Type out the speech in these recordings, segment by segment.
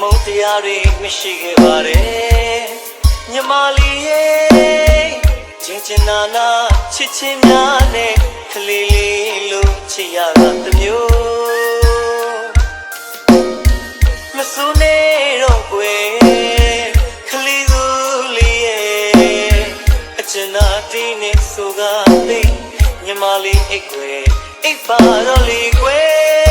မုတ်တရားတွေမရှိခဲ့ပါတယ်မြမလီရဲ့ချင်းချင်းနာနာချစ်ချင်းများနဲ့ကလေးလေးလို့ချစ်ရတာတမျိုးမစုံနေတော့ကွယ်ကလေးသူလေးရဲ့အချင်နာတီးနဲ့ဆိုကားသိမြမလီအိတ်ကွယ်အိတ်ပါတော့လေးကွယ်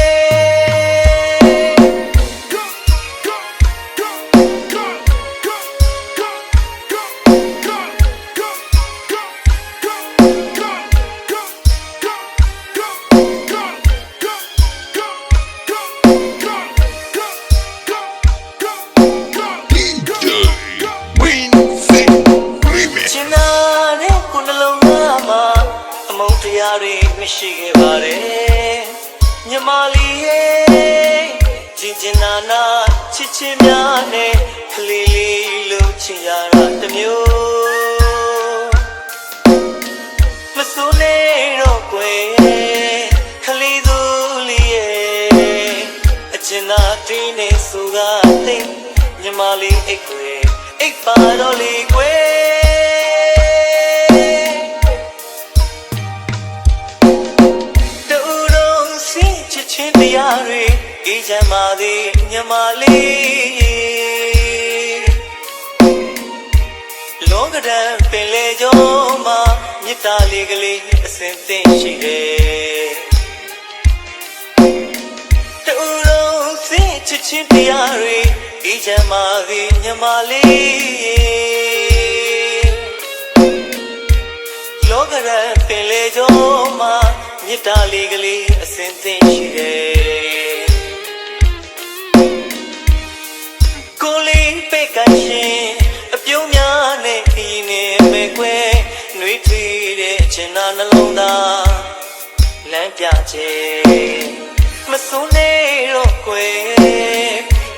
တရားတွေမရှိခဲ့ပါတယ်မြမလီရဲ့ချင်ချင်နာနာချစ်ချင်းများနဲ့ကလေးလေးလို့ချင်ရတာတစ်မျိုးမစိုးနေတော့ကွယ်ကလေးသူလေးရဲ့အချင်နာတင်းနေဆိုကားသိမြမလီအိတ်ကွယ်အိတ်ပါတော့လေကွယ် ချမ်းပါသည်မြမလေးလောကဒံပင်လေကြောမှာမြတ်တာလေးကလေးအစင်သင်ရှိတယ်တူတော်စင်ချစ်ချင်းတရားတွေအေးချမ်းပါသည်မြမလေးလောကရန်ပင်လေကြောမှာမြတ်တာလေးကလေးအစင်သင်ရှိတယ် နှွေးထွေးတဲ့အချင်နာနှလုံးသားလမ်းပြချေမစိုးနေတော့ကွယ်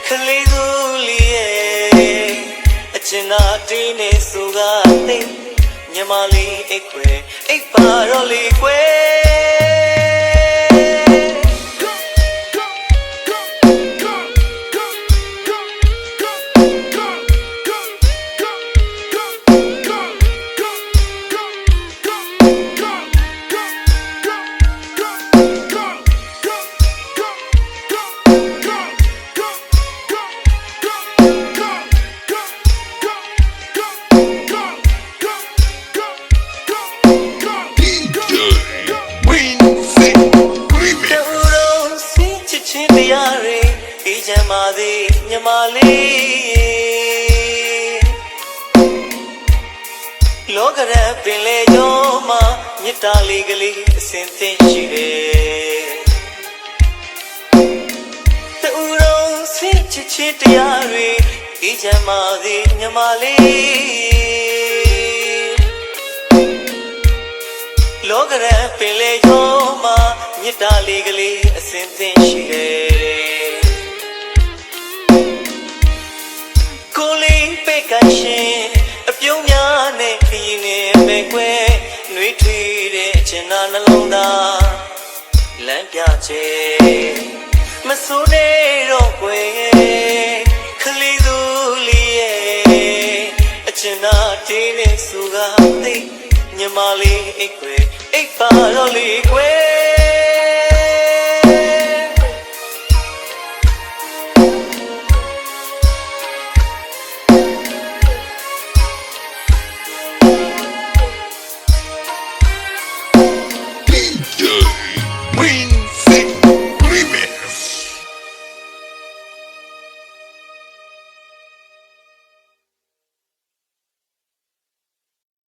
ခလေးသူလေးရဲ့အချင်နာတင်းနေဆိုကားသိညမလေးအိတ်ခွေအိတ်ပါတော့လေခွေ DJ မ်းပါသည်ညမလေးလောကရန်ပင်လေရောမှာမြတ်တာလေးကလေးအစင်သင်ရှိတယ်တူတော်စင်ချစ်ချင်းတရားတွေအေးချမ်းပါသည်ညမလေးလောကရန်ပင်လေရောမှာမြတ်တာလေးကလေးအစင်သင်ရှိတယ် လေးပဲ့ကရှင်အပြုံးများနဲ့ခရီးနေပဲကွယ်နှွေးထွေးတဲ့အချင်နာနှလုံးသားလမ်းပြချေမစိုးနေတော့ကွယ်ခလေးသူလေးရဲ့အချင်နာတင်းနေဆိုကားသိညမလေးအိတ်ကွယ်အိတ်ပါတော့လေ